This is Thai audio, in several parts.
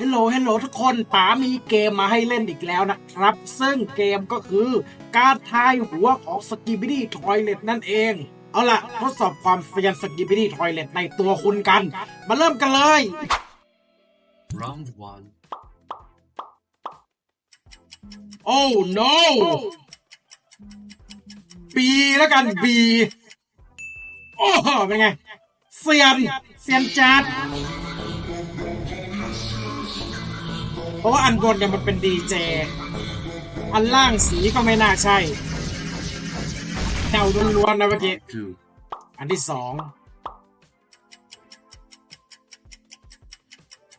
ฮลโหลเฮลโหลทุกคนป๋ามีเกมมาให้เล่นอีกแล้วนะครับ ซึ่งเกมก็คือการทายหัวของสกิบิดี้ทอยเลตนั่นเอง เอาล่ะ ทดสอบความเซียนสกิบิดี้ทอยเลตในตัวคุณกัน มาเริ่มกันเลย Round one. โอ้ no บีแล้วกันบีโอ้โหเป็นไงเซียนเซียนจัด เพราะว่าอันบนเนี่ยมันเป็นดีเจ อันล่างสีก็ไม่น่าใช่แถวล้วนๆนะเมื่อกี้ อันที่สอง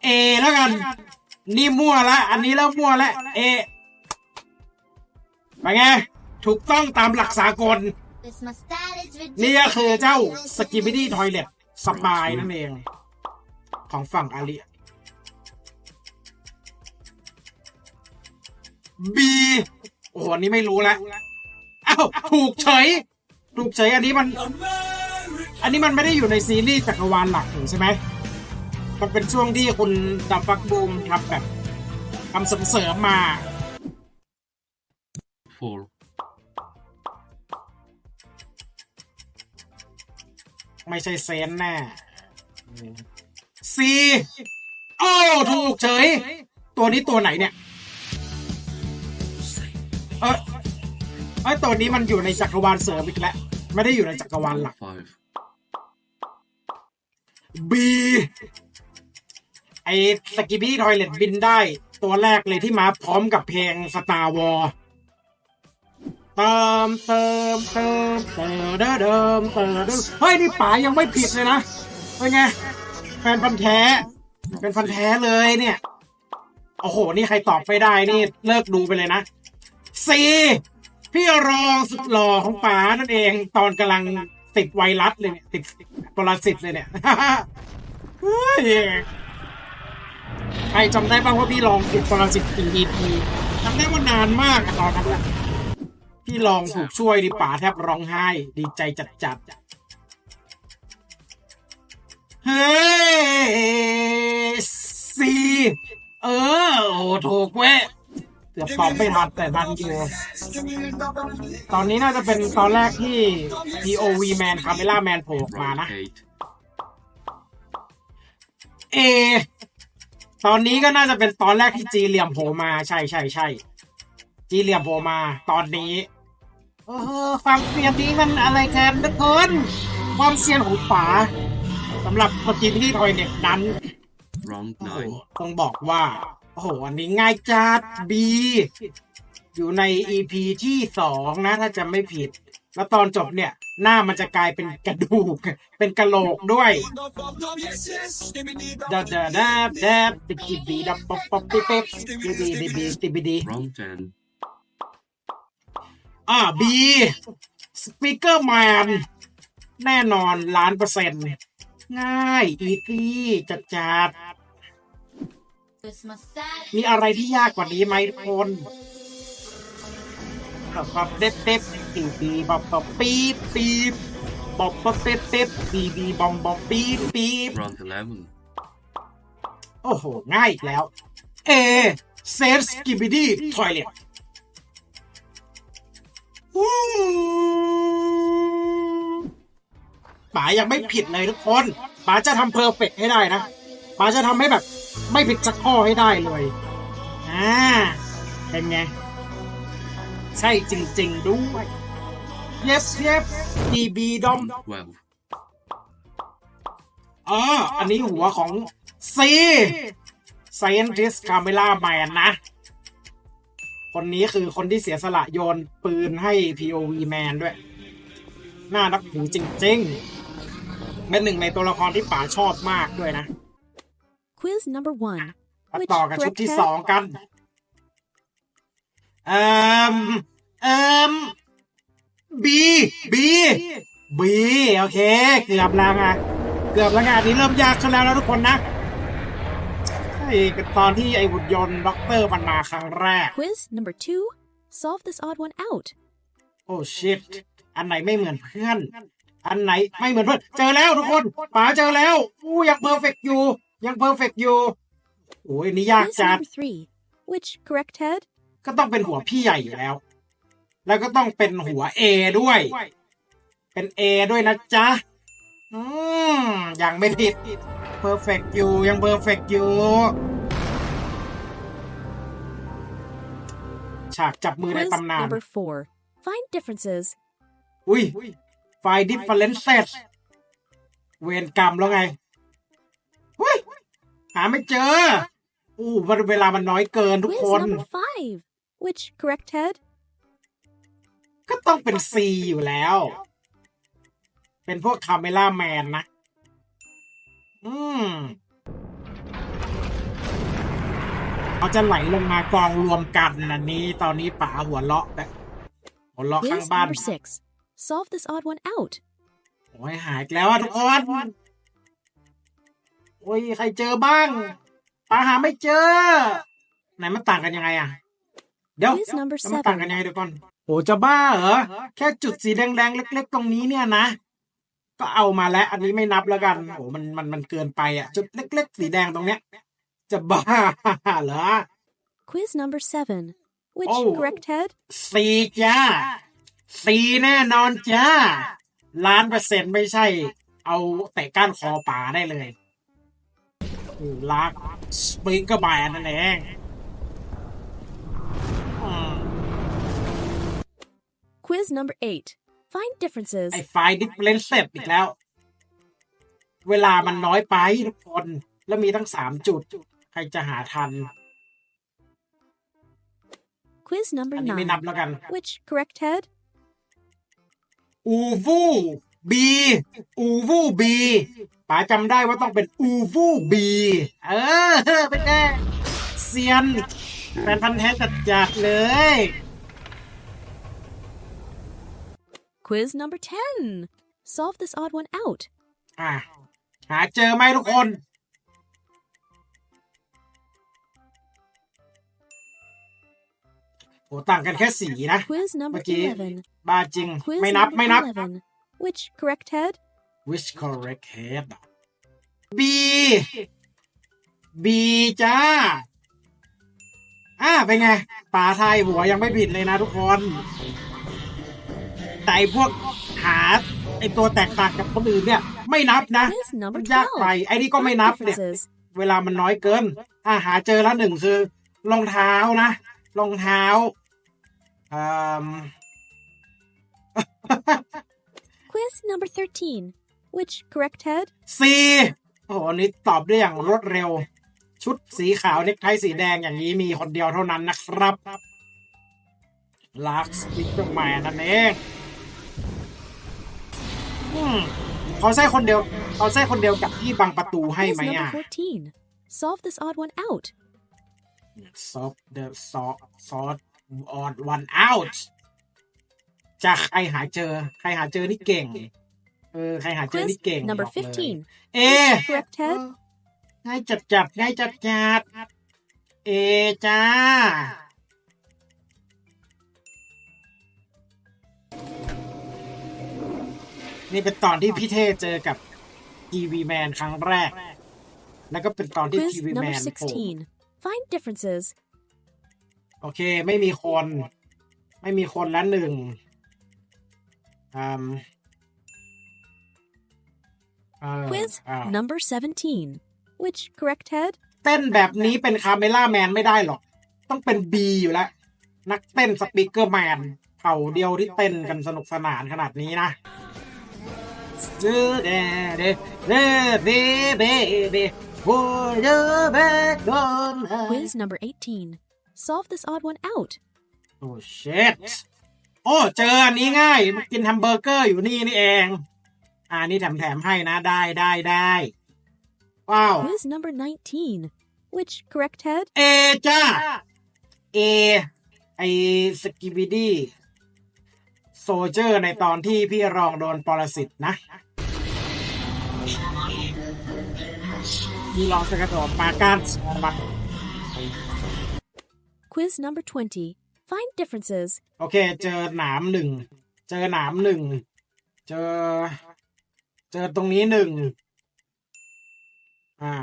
เอแล้วกัน นี่มั่วละ อันนี้เริ่มมั่วละ เอไปนไง ถูกต้องตามหลักสากล นี่ก็คือเจ้าสกิบิดี้ทอยเลตสปายนั่นเอง ของฝั่งอาลี บีโอ้โหอันนี้ไม่รู้แล้วอ้าวถูกเฉย ถูกเฉยอันนี้มัน อันนี้มันไม่ได้อยู่ในซีรีส์จักรวาลหลักนี่ใช่ไหมมันเป็นช่วงที่คุณดับฟักบูมทำแบบทำเสริมๆมา Four. ไม่ใช่เซนแน่ซีโอ้ถูกเฉย ตัวนี้ตัวไหนเนี่ย เออเอตัวนี้มันอยู่ในจักรวาลเสริมอีกแล้ว ไม่ได้อยู่ในจักรวาลหลัก Five. B ไอสกิบี้ทอยเลตบินได้ ตัวแรกเลยที่มาพร้อมกับเพลง Star War เติมเติมเติมเติมเดิมเดิมเติมเดิมเฮ้ย นี่ป๋ายังไม่ผิดเลยนะเป็นไง แฟนพันธ์แท้ เป็นพันธ์แท้เลยเนี่ย โอ้โห นี่ใครตอบไม่ได้นี่เลิกดูไปเลยนะ C พี่รองสุดหล่อของป๋านั่นเอง ตอนกำลังติดไวรัสเลยเนี่ย ติดปรสิตเลยเนี่ยเฮ้ยใครจำได้บ้างว่าพี่ลองติดปรสิตกี่ EP จำได้ว่านานมากตอนนั้นแหละพี่ลองถูกช่วยดิป๋าแทบร้องไห้ ดีใจจัดจัดเฮ้ยซีเออ โอ้ถูกเว้ กือบตอบไม่ทันแต่ทันอยู่ตอนนี้น่าจะเป็นตอนแรกที่ POV Man Camera Man โผล่ออกมานะ Round eight. เอ ตอนนี้ก็น่าจะเป็นตอนแรกที่จีเหลี่ยมโผล่มาใช่ใช่ใช่จีเหลี่ยมโผล่มา ตอนนี้ เออฟังเสียงนี้มันอะไรกันทุกคนความเซียนของป๋าสำหรับสกินที่ทอยเน็ตนั้น Round โอ้โห nine. ต้องบอกว่าโอ้โห อันนี้ง่ายจัดบีอยู่ใน EP ที่สองนะ ถ้าจะไม่ผิด แล้วตอนจบเนี่ย หน้ามันจะกลายเป็นกระดูก เป็นกระโหลกด้วยดาดาดาดาติกิบีดับป๊อปป๊อปปิ๊บปิ๊บดีดีดีดีดีดีดี Round ten. อ่าบีสปีกเกอร์แมนแน่นอนล้านเปอร์เซ็นต์ง่ายอีซี่จัดจัด This my style. มีอะไรที่ยากกว่านี้ไหมทุกคนแบบแบบเด็ดเด็ดปีปีบอบบบปีบปีบบอบบบเด็ดเด็ดปีปีบอมบอบปีบปีบ Round eleven. โอ้โห ง่ายอีกแล้ว เอเซฟสกิบิดี้ทอยเล็ตป๋ายังไม่ผิดเลยทุกคนป๋าจะทำเพอร์เฟกให้ได้นะป๋าจะทำให้แบบ ไม่ผิดสักข้อให้ได้เลย อ่า เป็นไง ใช่จริง ๆ ด้วย yes yes DB ดอม Twelve. อ๋ออันนี้หัวของ C Scientist Camera Man นะ คนนี้คือคนที่เสียสละโยนปืนให้ POV Man ด้วย น่านับถือจริง ๆ เป็นหนึ่งในตัวละครที่ป๋าชอบมากด้วยนะ Quiz number one. มา Which ต่อกับชุด correct ที่ head? สองกัน เอ่มเอ่มบีบีบีโอเค เกือบแล้วไงเกือบแล้วไงอันนี้เริ่มยากขึ้นแล้วนะทุกคนนะไอ้ตอนที่ไอ้หุ่นยนต์ด็อกเตอร์มันมาครั้งแรก Quiz number two. Solve this odd one out. โอ้ชิตอันไหนไม่เหมือนเพื่อน อันไหนไม่เหมือนเพื่อน เจอแล้วทุกคนป๋าเจอแล้วอู้ยังเพอร์เฟกอยู่ ยังเพอร์เฟกอยู่โอ้ยอันนี่ยาก Quiz จัด number three. Which correct head? ก็ต้องเป็นหัวพี่ใหญ่อยู่แล้ว แล้วก็ต้องเป็นหัวเอด้วย เป็นเอด้วยนะจ๊ะ อืมยังไม่ผิดเพอร์เฟกอยู่ ยังเพอร์เฟกอยู่ ฉากจับมือใน Quiz ตำนาน number four. Find differences. อุ้ยไฟดิฟเฟรนเซสเวรกรรมแล้วไงอุ้ย หาไม่เจอ อู้มันเวลามันน้อยเกินทุก Quiz คน number five. Which correct head? ก็ต้องเป็นซีอยู่แล้ว เป็นพวกคาเมล่าแมนนะ อืมเขาจะไหลลงมากองรวมกันนะนี้ ตอนนี้ป๋าหัวเลาะแบบหัวเลาะข้าง Quiz บ้าน number six. Solve this odd one out. โอ้ยหายอีกแล้วอะทุกคน โอ้ยใครเจอบ้างป๋าหาไม่เจอ ไหนมันต่างกันยังไงอะเดี๋ยว Quiz number แล้วมันต่างกัน seven. ยังไงเดี๋ยวก่อนโอ้จะบ้าเหรอแค่จุดสีแดงๆเล็ก ๆ ตรงนี้เนี่ยนะก็เอามาแล้ว อันนี้ไม่นับแล้วกันโอ้มันมันมันเกินไปอะ จุดเล็ก ๆ สีแดงตรงเนี้ย จะบ้าเหรอ Quiz number seven. Which Oh. correct head? สีจ้าสีแน่นอนจ้าล้านเปอร์เซ็นต์ไม่ใช่ เอาเตะก้านคอป่าได้เลยโอ้ ลักสปริงเกอร์แบนนั่นเองอืม Quiz number eight. Find differences. ไอ้ไฟดิฟเฟรนเซอีกแล้ว เวลามันน้อยไปทุกคน แล้วมีตั้งสามจุด ใครจะหาทัน Quiz number อันนี้ไม่ nine. นับแล้วกัน Which correct head? อูฟู บีอูฟูบีป๋าจำได้ว่าต้องเป็นอูฟูบีเออเป็นไงเซียนแฟนพันธ์แท้จัดๆเลย Quiz number ten. Solve this odd one out. อะหาเจอไหมทุกคน โหต่างกันแค่สีนะ Quiz number Okay. eleven. บ้าจริง Quiz ไม่นับ number ไม่นับ eleven. Which correct head? which correct head B B จ้า อ่าเป็นไงป่าไทยหัวยังไม่ผิดเลยนะทุกคนแต่ไอ้พวกหาไอตัวแตกต่างกับคนอื่นเนี่ย ไม่นับนะ Quiz number มันยากไป twelve. ไอ้นี่ก็ไม่นับ Find เนี่ย differences. เวลามันน้อยเกิน อ่าหาเจอแล้วหนึ่งคือรองเท้านะรองเท้าอืม Quiz number thirteen. Which correct head? สีโอ้โหอันนี้ตอบได้อย่างรวดเร็ว ชุดสีขาวเน็กไทสีแดงอย่างนี้มีคนเดียวเท่านั้นนะครับลักสติ๊กเกอร์แมนนั่นเองอืมเขาใช่คนเดียวเขาใช่คนเดียวกับที่บังประตูให้ Quiz ไหม number อะ fourteen. Solve this odd one out. ซอฟเดอะซอซอสออดวันเอาท์ จะใครหาเจอ ใครหาเจอนี่เก่ง เออ ใครหาเจอ Quiz นี่เก่ง number บอกเลย fifteen. เอ Correct head? ง่ายจัดจัดง่ายจัดจัดเอจ้า นี่เป็นตอนที่พี่เท่เจอกับทีวีแมนครั้งแรก แล้วก็เป็นตอนที่ Quiz ทีวีแม number นโผล่ sixteen. Find differences. โอเค ไม่มีคน ไม่มีคนละหนึ่ง อืมเอ่อ Quiz อ่า number seventeen. Which correct head? เต้นแบบนี้เป็นคาเมล่าแมนไม่ได้หรอก ต้องเป็นบีอยู่แล้ว นักเต้นสปีกเกอร์แมนเผ่าเดียวที่เต้นกันสนุกสนานขนาดนี้นะเดเดเดเดเดเดเดโอ้ยเดเดกอน Quiz number eighteen. Solve this odd one out. โอ้เชด โอ้เจออันนี้ง่ายมากินแฮมเบอร์เกอร์อยู่นี่นี่เอง อ่านี่แถมแถมๆให้นะได้ได้ได้ว้าว Quiz number nineteen. Which correct head? เอจ้าเอไอสกิบิดี้โซเจอร์ในตอนที่พี่รองโดนปรสิตนะพี่รองจะกระโดดมาการสอนมา Quiz number twenty. Find differences. โอเค เจอหนามหนึ่ง เจอหนามหนึ่ง เจอ เจอตรงนี้หนึ่ง อ่า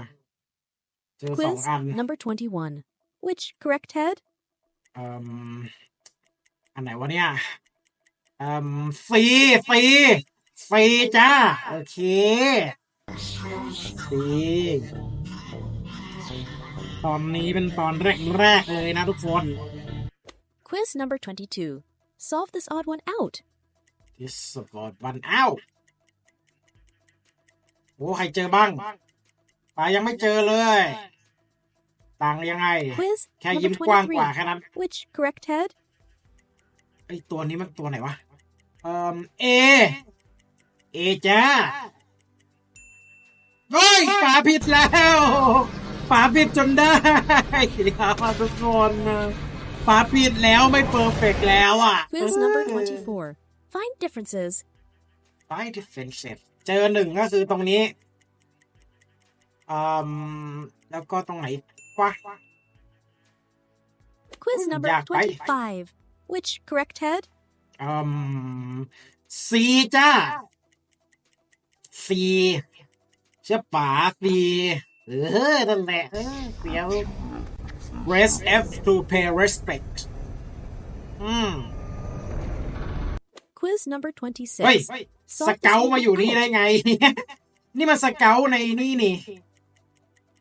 เจอสอง Quiz อัน number 21. Which correct head? เอ่มอันไหนวะเนี่ยเอ่มซีซีซีจ้า โอเคซีตอนนี้เป็นตอนแรก ๆ เลยนะทุกคน Quiz number 22. Solve this odd one out. This about one out โอ้ใครเจอบ้างปายังไม่เจอเลย ต่างยังไง Quiz แค่ number ยิ้มกว้างกว่า 23. แค่นั้น Which correct head? ไอตัวนี้มันตัวไหนวะ เอ่อเอ เอจ้าเฮ้ยฝาผิดแล้วฝาผิดจนได้ครับทุกคน ฝาผิดแล้วไม่เพอร์เฟกแล้วอะ Quiz number 24. Find differences. ไฟดิเฟนเซฟเจอหนึ่งก็คือตรงนี้อืมแล้วก็ตรงไหนวะ Quiz Hmm, number yeah, right. 25. Which correct head? อืมซีจ้าซีเชื่อป๋าซีเออนั่นแหละเออเสียว press F to pay respect อืม Quiz number เฮ้ย 26. สเกลมาอยู่นี่ได้ไง นี่มันสเกลในนี่นี่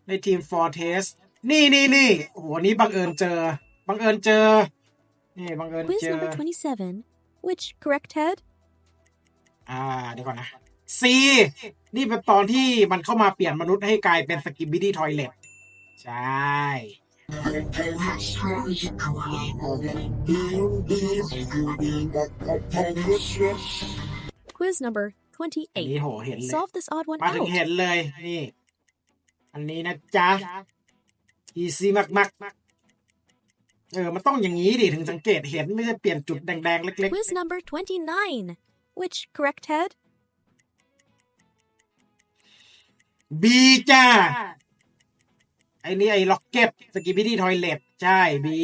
ในทีม Fortes นี่นี่นี่โอ้โหนี่บังเอิญเจอ บังเอิญเจอ นี่บังเอิญ Quiz เจอ number 27. Which correct head? อ่าเดี๋ยวก่อนนะ C นี่เป็นตอนที่มันเข้ามาเปลี่ยนมนุษย์ให้กลายเป็นสกิบบิดี้ทอยเลตใช่ Quiz number อันนี้ 28. โหเห็นเลย Solve this odd one มาถึง out. เห็นเลยนี่ อันนี้นะจ๊ะ อีซี่มากๆเออ มันต้องอย่างนี้ดิถึงสังเกตเห็นไม่ใช่เปลี่ยนจุดแดงๆ เล็ก Quiz number 29. Which correct head? ๆ บีจ้า ไอ้นี่ไอ้ล็อกเก็ตสกิบบิดี้ทอยเลตใช่บี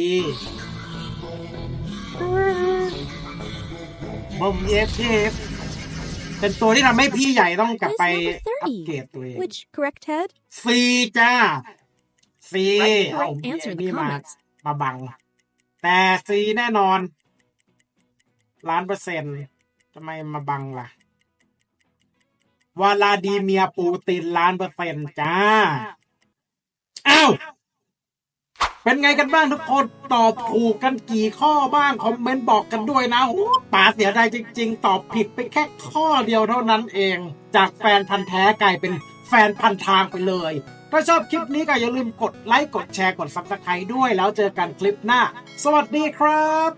บอมเอฟเฟเป็นตัวที่ทำให้พี่ใหญ่ต้องกลับ Quiz ไป number อัปเกรด 30. ตัวเอง Which correct head? ซีจ้าซี Write the เอา right answer in นี่ the มา comments. มาบัง แต่ซีแน่นอน ล้านเปอร์เซ็นต์ทำไมมาบังล่ะวลาดีเมียร์ปูตินล้านเปอร์เซ็นต์จ้า อ้าว เป็นไงกันบ้างทุกคนตอบถูกกันกี่ข้อบ้างคอมเมนต์บอกกันด้วยนะโอ้ป๋าเสียดายจริง ๆ ตอบผิดไปแค่ข้อเดียวเท่านั้นเอง จากแฟนพันธ์แท้กลายเป็นแฟนพันทางไปเลย ถ้าชอบคลิปนี้ก็อย่าลืมกดไลค์กดแชร์กด Subscribe ด้วยแล้วเจอกันคลิปหน้า สวัสดีครับ